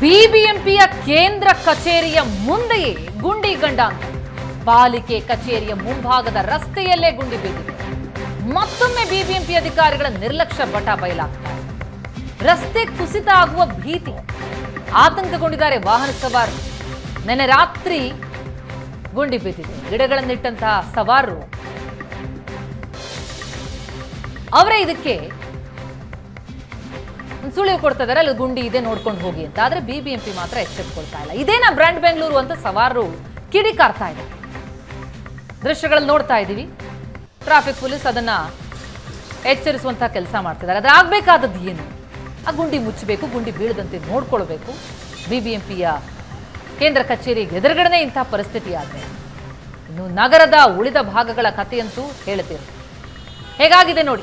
ಬಿಬಿಎಂಪಿಯ ಕೇಂದ್ರ ಕಚೇರಿಯ ಮುಂದೆಯೇ ಗುಂಡಿ ಗಂಡಾಂತರ ಪಾಲಿಕೆ ಕಚೇರಿಯ ಮುಂಭಾಗದ ರಸ್ತೆಯಲ್ಲೇ ಗುಂಡಿ ಬೀಳಿದೆ ಮತ್ತೊಮ್ಮೆ ಬಿಬಿಎಂಪಿ ಅಧಿಕಾರಿಗಳ ನಿರ್ಲಕ್ಷ್ಯ ಬಟ ಬಯಲಾಗ್ತಾ ರಸ್ತೆ ಕುಸಿತ ಆಗುವ ಭೀತಿ ಆತಂಕಗೊಂಡಿದ್ದಾರೆ ವಾಹನ ಸವಾರರು. ನೆನ್ನೆ ರಾತ್ರಿ ಗುಂಡಿ ಬಿದ್ದಿದೆ ಗಿಡಗಳನ್ನಿಟ್ಟಂತಹ ಸವಾರರು. ಅವರೇ ಇದಕ್ಕೆ ಸುಳಿವು ಕೊಡ್ತಾ ಇದಾರೆ, ಅಲ್ಲಿ ಗುಂಡಿ ಇದೆ, ನೋಡ್ಕೊಂಡು ಹೋಗಿ ಅಂತ. ಆದ್ರೆ ಪಿ ಮಾತ್ರ ಎಚ್ಚೆತ್ಕೊಳ್ತಾ ಇಲ್ಲ. ಇದೇನ ಬ್ರ್ಯಾಂಡ್ ಬೆಂಗಳೂರು ಅಂತ ಸವಾರರು ಕಿಡಿಕಾರ್ತಾ ಇದೆ. ದೃಶ್ಯಗಳಲ್ಲಿ ನೋಡ್ತಾ ಇದ್ದೀವಿ. ಟ್ರಾಫಿಕ್ ಪೊಲೀಸ್ ಅದನ್ನ ಎಚ್ಚರಿಸುವಂಥ ಕೆಲಸ ಮಾಡ್ತಿದ್ದಾರೆ. ಅದ್ರ ಆಗಬೇಕಾದದ್ದು ಏನು? ಆ ಗುಂಡಿ ಮುಚ್ಚಬೇಕು ಗುಂಡಿ ಬೀಳದಂತೆ ನೋಡ್ಕೊಳ್ಬೇಕು. ಬಿಬಿಎಂಪಿಯ ಕೇಂದ್ರ ಕಚೇರಿಗೆ ಎದುರುಗಡೆ ಇಂಥ ಪರಿಸ್ಥಿತಿ ಆದರೆ. ಇನ್ನು ನಗರದ ಉಳಿದ ಭಾಗಗಳ ಕಥೆಯಂತೂ ಹೇಳ್ತೀರಿ ಹೇಗಾಗಿದೆ ನೋಡಿ.